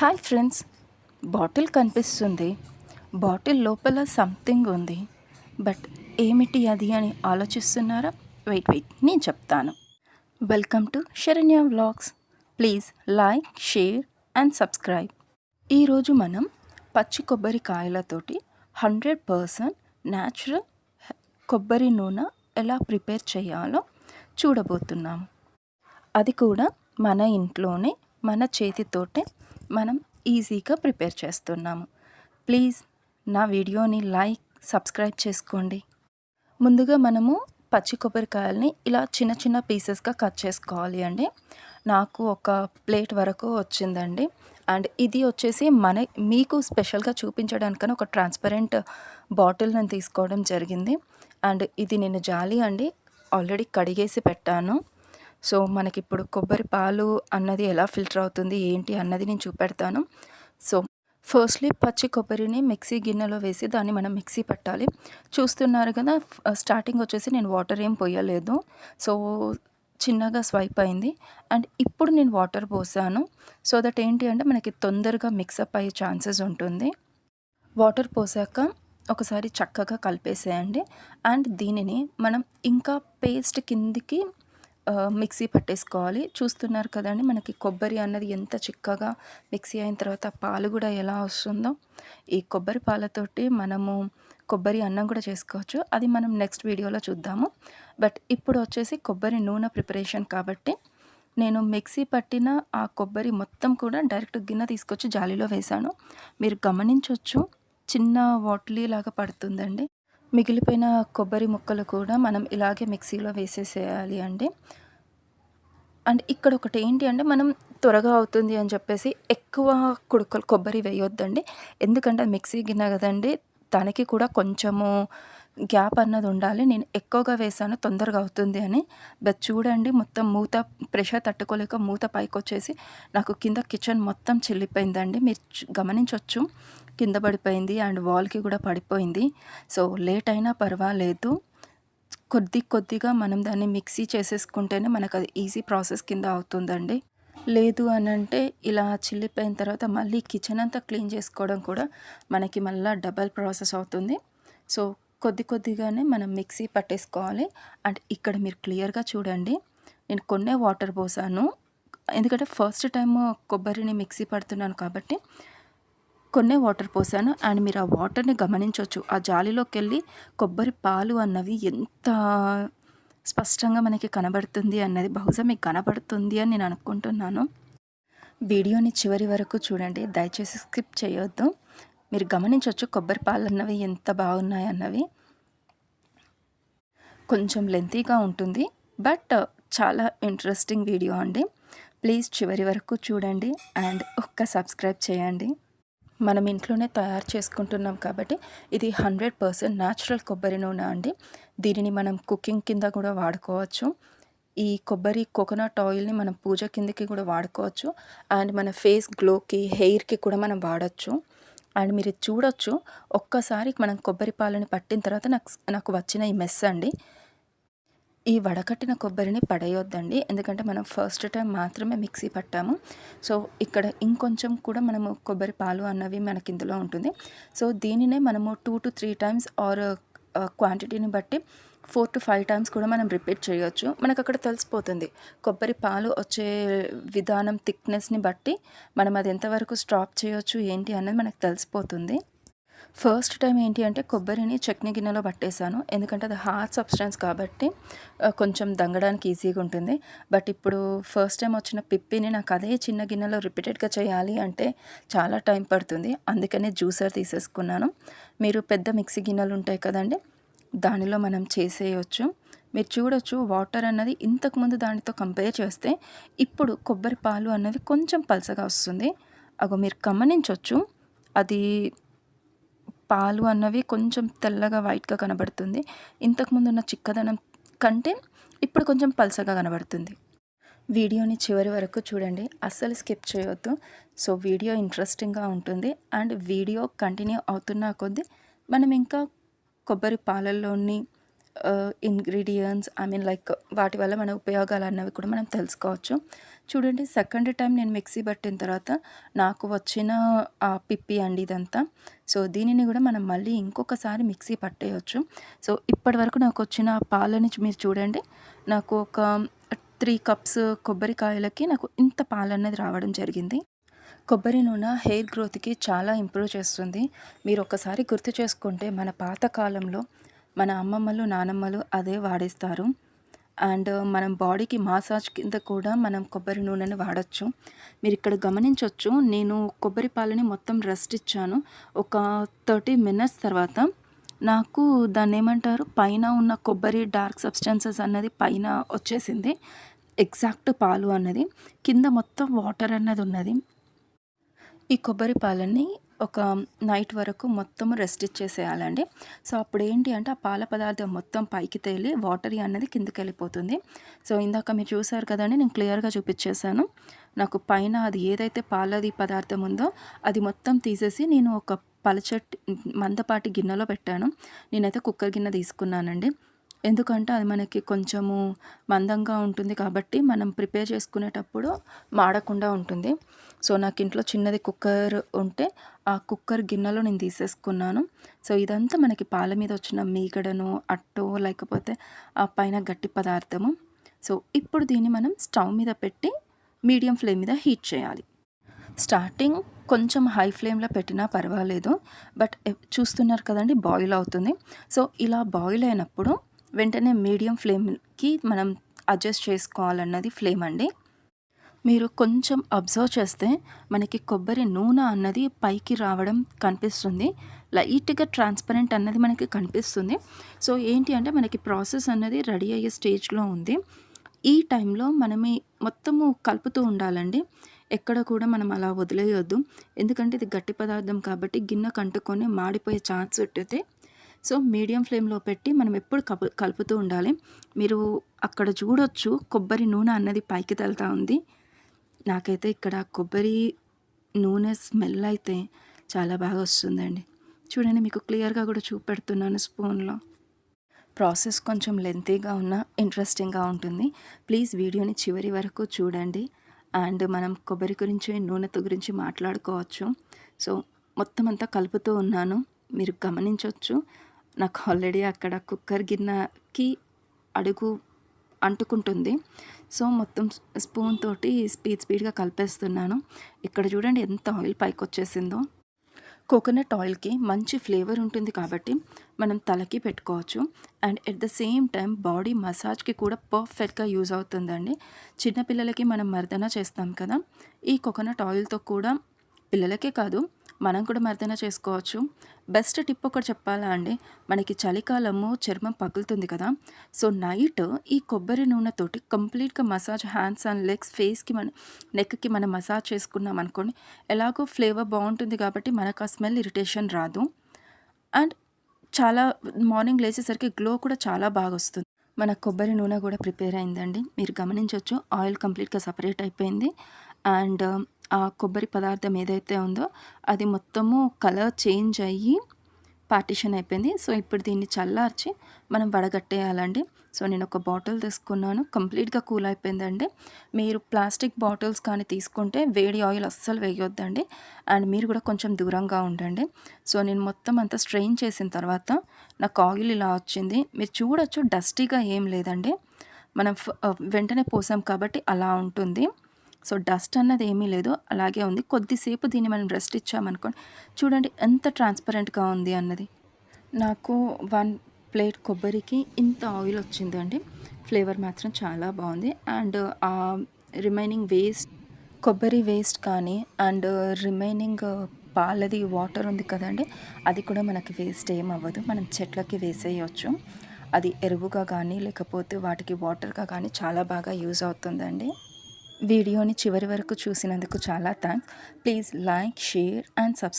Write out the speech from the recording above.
Hi friends. Bottle కనిపిస్తుంది. Bottle లోపల something ఉంది. బట్ ఏమిటి అది అని ఆలోచిస్తున్నారా? Wait wait. నేను చెప్తాను. Welcome to Saranya vlogs. Please like share and subscribe. ఈరోజు మనం పచ్చి కొబ్బరికాయలతోటి హండ్రెడ్ పర్సెంట్ న్యాచురల్ కొబ్బరి నూనె ఎలా ప్రిపేర్ చేయాలో చూడబోతున్నాము అది కూడా మన ఇంట్లోనే మన చేతితోటే మనం ఈజీగా ప్రిపేర్ చేస్తున్నాము. ప్లీజ్ నా వీడియోని లైక్ సబ్స్క్రైబ్ చేసుకోండి. ముందుగా మనము పచ్చి కొబ్బరికాయల్ని ఇలా చిన్న చిన్న పీసెస్గా కట్ చేసుకోవాలి అండి. నాకు ఒక ప్లేట్ వరకు వచ్చిందండి. అండ్ ఇది వచ్చేసి మన మీకు స్పెషల్గా చూపించడానికని ఒక ట్రాన్స్పరెంట్ బాటిల్ నేను తీసుకోవడం జరిగింది. అండ్ ఇది నేను జాలి అండి ఆల్రెడీ కడిగేసి పెట్టాను. సో మనకి ఇప్పుడు కొబ్బరి పాలు అన్నది ఎలా ఫిల్టర్ అవుతుంది ఏంటి అన్నది నేను చూపెడతాను. సో ఫస్ట్లీ పచ్చి కొబ్బరిని మిక్సీ గిన్నెలో వేసి దాన్ని మనం మిక్సీ పెట్టాలి. చూస్తున్నారు కదా స్టార్టింగ్ వచ్చేసి నేను వాటర్ ఏం పోయలేదు. సో చిన్నగా స్వైప్ అయింది. అండ్ ఇప్పుడు నేను వాటర్ పోసాను. సో దట్ ఏంటి అంటే మనకి తొందరగా మిక్సప్ అయ్యే ఛాన్సెస్ ఉంటుంది. వాటర్ పోసాక ఒకసారి చక్కగా కలిపేసేయండి. అండ్ దీనిని మనం ఇంకా పేస్ట్ కిందికి మిక్సీ పట్టేసుకోవాలి. చూస్తున్నారు కదండి మనకి కొబ్బరి అన్నది ఎంత చిక్కగా మిక్సీ అయిన తర్వాత పాలు కూడా ఎలా వస్తుందో. ఈ కొబ్బరి పాలతోటి మనము కొబ్బరి అన్నం కూడా చేసుకోవచ్చు. అది మనం నెక్స్ట్ వీడియోలో చూద్దాము. బట్ ఇప్పుడు వచ్చేసి కొబ్బరి నూనె ప్రిపరేషన్ కాబట్టి నేను మిక్సీ పట్టిన ఆ కొబ్బరి మొత్తం కూడా డైరెక్ట్ గిన్నె తీసుకొచ్చి జాలీలో వేశాను. మీరు గమనించవచ్చు చిన్న వాట్లీ లాగా పడుతుందండి. మిగిలిపోయిన కొబ్బరి ముక్కలు కూడా మనం ఇలాగే మిక్సీలో వేసేసేయాలి అండి. అండ్ ఇక్కడ ఒకటి ఏంటి అంటే మనం త్వరగా అవుతుంది అని చెప్పేసి ఎక్కువ కుడుకలు కొబ్బరి వేయొద్దండి. ఎందుకంటే మిక్సీ గిన్నె కదండి దానికి కూడా కొంచెము గ్యాప్ అన్నది ఉండాలి. నేను ఎక్కువగా వేసాను తొందరగా అవుతుంది అని. బట్ చూడండి మొత్తం మూత ప్రెషర్ తట్టుకోలేక మూత పైకి వచ్చేసి నాకు కింద కిచెన్ మొత్తం చిల్లిపోయిందండి. మీరు గమనించవచ్చు కింద పడిపోయింది అండ్ వాల్కి కూడా పడిపోయింది. సో లేట్ అయినా పర్వాలేదు. కొద్ది కొద్దిగా మనం దాన్ని మిక్సీ చేసేసుకుంటేనే మనకు అది ఈజీ ప్రాసెస్ కింద అవుతుందండి. లేదు అని అంటే ఇలా చిల్లిపోయిన తర్వాత మళ్ళీ కిచెన్ అంతా క్లీన్ చేసుకోవడం కూడా మనకి మళ్ళీ డబల్ ప్రాసెస్ అవుతుంది. సో కొద్ది కొద్దిగానే మనం మిక్సీ పట్టేసుకోవాలి. అండ్ ఇక్కడ మీరు క్లియర్గా చూడండి. నేను కొన్నే వాటర్ పోసాను. ఎందుకంటే ఫస్ట్ టైం కొబ్బరిని మిక్సీ పడుతున్నాను కాబట్టి కొన్నే వాటర్ పోసాను. అండ్ మీరు ఆ వాటర్ని గమనించవచ్చు ఆ జాలిలోకి వెళ్ళి కొబ్బరి పాలు అన్నవి ఎంత స్పష్టంగా మనకి కనబడుతుంది అన్నది బహుశా మీకు కనబడుతుంది అని నేను అనుకుంటున్నాను. వీడియోని చివరి వరకు చూడండి. దయచేసి స్కిప్ చేయొద్దు. మీరు గమనించవచ్చు కొబ్బరి పాలు అన్నవి ఎంత బాగున్నాయి అన్నవి కొంచెం లెంతీగా ఉంటుంది. బట్ చాలా ఇంట్రెస్టింగ్ వీడియో అండి. ప్లీజ్ చివరి వరకు చూడండి అండ్ ఒక్క సబ్స్క్రైబ్ చేయండి. మనం ఇంట్లోనే తయారు చేసుకుంటున్నాం కాబట్టి ఇది హండ్రెడ్ పర్సెంట్ న్యాచురల్ కొబ్బరి నూనె అండి. దీనిని మనం కుకింగ్ కింద కూడా వాడుకోవచ్చు. ఈ కొబ్బరి కోకోనట్ ఆయిల్ని మనం పూజ కిందకి కూడా వాడుకోవచ్చు. అండ్ మన ఫేస్ గ్లోకి హెయిర్కి కూడా మనం వాడచ్చు. అండ్ మీరు చూడొచ్చు. ఒక్కసారి మనం కొబ్బరి పాలని పట్టిన తర్వాత నాకు నాకు వచ్చిన ఈ మెస్ అండి. ఈ వడకట్టిన కొబ్బరిని పడేయొద్దండి. ఎందుకంటే మనం ఫస్ట్ టైం మాత్రమే మిక్సీ పట్టాము. సో ఇక్కడ ఇంకొంచెం కూడా మనము కొబ్బరి పాలు అన్నవి మనకి ఇందులో ఉంటుంది. సో దీనినే మనము two to three times or క్వాంటిటీని బట్టి ఫోర్ టు ఫైవ్ టైమ్స్ కూడా మనం రిపీట్ చేయొచ్చు. మనకు అక్కడ తెలిసిపోతుంది. కొబ్బరి పాలు వచ్చే విధానం థిక్నెస్ని బట్టి మనం అది ఎంతవరకు స్టాప్ చేయొచ్చు ఏంటి అనేది మనకు తెలిసిపోతుంది. ఫస్ట్ టైం ఏంటి అంటే కొబ్బరిని చట్నీ గిన్నెలో పట్టేశాను. ఎందుకంటే అది హార్డ్ సబ్స్టెన్స్ కాబట్టి కొంచెం దంగడానికి ఈజీగా ఉంటుంది. బట్ ఇప్పుడు ఫస్ట్ టైం వచ్చిన పిప్పిని నాకు అదే చిన్న గిన్నెలో రిపీటెడ్గా చేయాలి అంటే చాలా టైం పడుతుంది. అందుకనే జ్యూసర్ తీసేసుకున్నాను. మీరు పెద్ద మిక్సీ గిన్నెలు ఉంటాయి కదండి దానిలో మనం చేసేయచ్చు. మీరు చూడొచ్చు వాటర్ అన్నది ఇంతకుముందు దానితో కంపేర్ చేస్తే ఇప్పుడు కొబ్బరి పాలు అన్నది కొంచెం పలసగా వస్తుంది. అగో మీరు గమనించవచ్చు అది పాలు అన్నవి కొంచెం తెల్లగా వైట్గా కనబడుతుంది. ఇంతకుముందు ఉన్న చిక్కదనం కంటే ఇప్పుడు కొంచెం పలసగా కనబడుతుంది. వీడియోని చివరి వరకు చూడండి అస్సలు స్కిప్ చేయొద్దు. సో వీడియో ఇంట్రెస్టింగ్గా ఉంటుంది అండ్ వీడియో కంటిన్యూ అవుతున్న కొద్దీ మనం ఇంకా కొబ్బరి పాలల్లోని ఇంగ్రీడియంట్స్ ఐ మీన్ లైక్ వాటి వల్ల మన ఉపయోగాలు అన్నవి కూడా మనం తెలుసుకోవచ్చు. చూడండి సెకండ్ టైం నేను మిక్సీ పట్టిన తర్వాత నాకు వచ్చిన ఆ పిప్పి అండి ఇదంతా. సో దీనిని కూడా మనం మళ్ళీ ఇంకొకసారి మిక్సీ పట్టేయచ్చు. సో ఇప్పటి వరకు నాకు వచ్చిన పాలని మీరు చూడండి నాకు ఒక త్రీ కప్స్ కొబ్బరికాయలకి నాకు ఇంత పాలు అనేది రావడం జరిగింది. కొబ్బరి నూనె హెయిర్ గ్రోత్కి చాలా ఇంప్రూవ్ చేస్తుంది. మీరు ఒకసారి గుర్తు చేసుకుంటే మన పాతకాలంలో మన అమ్మమ్మలు నానమ్మలు అదే వాడేస్తారు. అండ్ మనం బాడీకి మసాజ్ కింద కూడా మనం కొబ్బరి నూనెని వాడచ్చు. మీరు ఇక్కడ గమనించవచ్చు నేను కొబ్బరి పాలని మొత్తం రెస్ట్ ఇచ్చాను. ఒక థర్టీ మినిట్స్ తర్వాత నాకు దాన్ని ఏమంటారు? పైన ఉన్న కొబ్బరి డార్క్ సబ్స్టెన్సెస్ అన్నది పైన వచ్చేసింది. ఎగ్జాక్ట్ పాలు అన్నది. కింద మొత్తం వాటర్ అన్నది ఉన్నది. ఈ కొబ్బరి పాలని ఒక నైట్ వరకు మొత్తం రెస్ట్ ఇచ్చేసేయాలండి. సో అప్పుడు ఏంటి అంటే ఆ పాల పదార్థం మొత్తం పైకి తేలి వాటరీ అన్నది కిందకి వెళ్ళిపోతుంది సో ఇందాక మీరు చూసారు కదండి నేను క్లియర్గా చూపించేశాను. నాకు పైన అది ఏదైతే పాలది పదార్థం ఉందో అది మొత్తం తీసేసి నేను ఒక పలచటి మందపాటి గిన్నెలో పెట్టాను. నేనైతే కుక్కర్ గిన్నె తీసుకున్నానండి. ఎందుకంటే అది మనకి కొంచెము మందంగా ఉంటుంది కాబట్టి మనం ప్రిపేర్ చేసుకునేటప్పుడు మాడకుండా ఉంటుంది. సో నాకు ఇంట్లో చిన్నది కుక్కర్ ఉంటే ఆ కుక్కర్ గిన్నెలో నేను తీసేసుకున్నాను. సో ఇదంతా మనకి పాల మీద వచ్చిన మీగడను అట్టో లేకపోతే ఆ పైన గట్టి పదార్థము. సో ఇప్పుడు దీన్ని మనం స్టవ్ మీద పెట్టి మీడియం ఫ్లేమ్ మీద హీట్ చేయాలి. స్టార్టింగ్ కొంచెం హై ఫ్లేమ్లో పెట్టినా పర్వాలేదు. బట్ చూస్తున్నారు కదండి బాయిల్ అవుతుంది. సో ఇలా బాయిల్ అయినప్పుడు వెంటనే మీడియం ఫ్లేమ్కి మనం అడ్జస్ట్ చేసుకోవాలన్నది ఫ్లేమ్ అండి. మీరు కొంచెం అబ్జర్వ్ చేస్తే మనకి కొబ్బరి నూనె అన్నది పైకి రావడం కనిపిస్తుంది. లైట్గా ట్రాన్స్పరెంట్ అన్నది మనకి కనిపిస్తుంది. సో ఏంటి అంటే మనకి ప్రాసెస్ అన్నది రెడీ అయ్యే స్టేజ్లో ఉంది. ఈ టైంలో మనమే మొత్తము కలుపుతూ ఉండాలండి. ఎక్కడ కూడా మనం అలా వదిలేయొద్దు. ఎందుకంటే ఇది గట్టి పదార్థం కాబట్టి గిన్నె కంటుకొని మాడిపోయే ఛాన్స్ ఉంటుంది. సో మీడియం ఫ్లేమ్లో పెట్టి మనం ఎప్పుడు కపు కలుపుతూ ఉండాలి. మీరు అక్కడ చూడొచ్చు కొబ్బరి నూనె అన్నది పైకి తేలుతూ ఉంది. నాకైతే ఇక్కడ కొబ్బరి నూనె స్మెల్ అయితే చాలా బాగా వస్తుందండి. చూడండి మీకు క్లియర్గా కూడా చూపెడుతున్నాను స్పూన్లో. ప్రాసెస్ కొంచెం లెంతీగా ఉన్న ఇంట్రెస్టింగ్గా ఉంటుంది. ప్లీజ్ వీడియోని చివరి వరకు చూడండి. అండ్ మనం కొబ్బరి గురించి నూనెతో గురించి మాట్లాడుకోవచ్చు. సో మొత్తం అంతా కలుపుతూ ఉన్నాను. మీరు గమనించవచ్చు నాకు ఆల్రెడీ అక్కడ కుక్కర్ గిన్నెకి అడుగు అంటుకుంటుంది. సో మొత్తం స్పూన్ తోటి స్పీడ్ స్పీడ్గా కలిపేస్తున్నాను. ఇక్కడ చూడండి ఎంత ఆయిల్ పైకి వచ్చేసిందో. కోకోనట్ ఆయిల్కి మంచి ఫ్లేవర్ ఉంటుంది కాబట్టి మనం తలకి పెట్టుకోవచ్చు. And at the same time body మసాజ్కి కూడా పర్ఫెక్ట్గా యూజ్ అవుతుందండి. చిన్నపిల్లలకి మనం మర్దన చేస్తాం కదా. ఈ కోకోనట్ ఆయిల్తో కూడా పిల్లలకే కాదు మనం కూడా మర్దన చేసుకోవచ్చు. బెస్ట్ టిప్ ఒకటి చెప్పాలా అండి? మనకి చలికాలము చర్మం పగులుతుంది కదా. సో నైట్ ఈ కొబ్బరి నూనెతోటి కంప్లీట్గా మసాజ్ హ్యాండ్స్ అండ్ లెగ్స్ ఫేస్కి మన నెక్కి మనం మసాజ్ చేసుకున్నాం అనుకోండి ఎలాగో ఫ్లేవర్ బాగుంటుంది కాబట్టి మనకు ఆ స్మెల్ ఇరిటేషన్ రాదు. అండ్ చాలా మార్నింగ్ లేచేసరికి గ్లో కూడా చాలా బాగా వస్తుంది. మన కొబ్బరి నూనె కూడా ప్రిపేర్ అయిందండి. మీరు గమనించవచ్చు ఆయిల్ కంప్లీట్గా సపరేట్ అయిపోయింది. అండ్ ఆ కొబ్బరి పదార్థం ఏదైతే ఉందో అది మొత్తము కలర్ చేంజ్ అయ్యి పార్టిషన్ అయిపోయింది. సో ఇప్పుడు దీన్ని చల్లార్చి మనం వడగట్టేయాలండి. సో నేను ఒక బాటిల్ తీసుకున్నాను. కంప్లీట్గా కూల్ అయిపోయిందండి. మీరు ప్లాస్టిక్ బాటిల్స్ కానీ తీసుకుంటే వేడి ఆయిల్ అస్సలు వేయొద్దండి. అండ్ మీరు కూడా కొంచెం దూరంగా ఉండండి. సో నేను మొత్తం అంతా స్ట్రెయిన్ చేసిన తర్వాత నాకు ఆయిల్ ఇలా వచ్చింది. మీరు చూడొచ్చు డస్టీగా ఏం లేదండి. మనం వెంటనే పోసాం కాబట్టి అలా ఉంటుంది. సో డస్ట్ అన్నది ఏమీ లేదు. అలాగే ఉంది. కొద్దిసేపు దీన్ని మనం రెస్ట్ ఇచ్చామనుకోండి. చూడండి ఎంత ట్రాన్స్పరెంట్గా ఉంది అన్నది. నాకు వన్ ప్లేట్ కొబ్బరికి ఇంత ఆయిల్ వచ్చిందండి ఫ్లేవర్ మాత్రం చాలా బాగుంది. అండ్ ఆ రిమైనింగ్ వేస్ట్ కొబ్బరి వేస్ట్ కానీ అండ్ రిమైనింగ్ పాలది వాటర్ ఉంది కదండి అది కూడా మనకి వేస్ట్ ఏం అవ్వదు. మనం చెట్లకి వేసేయచ్చు. అది ఎరువుగా కానీ లేకపోతే వాటికి వాటర్గా కానీ చాలా బాగా యూజ్ అవుతుందండి. వీడియోని చివరి వరకు చూసినందుకు చాలా thanks please like share and subscribe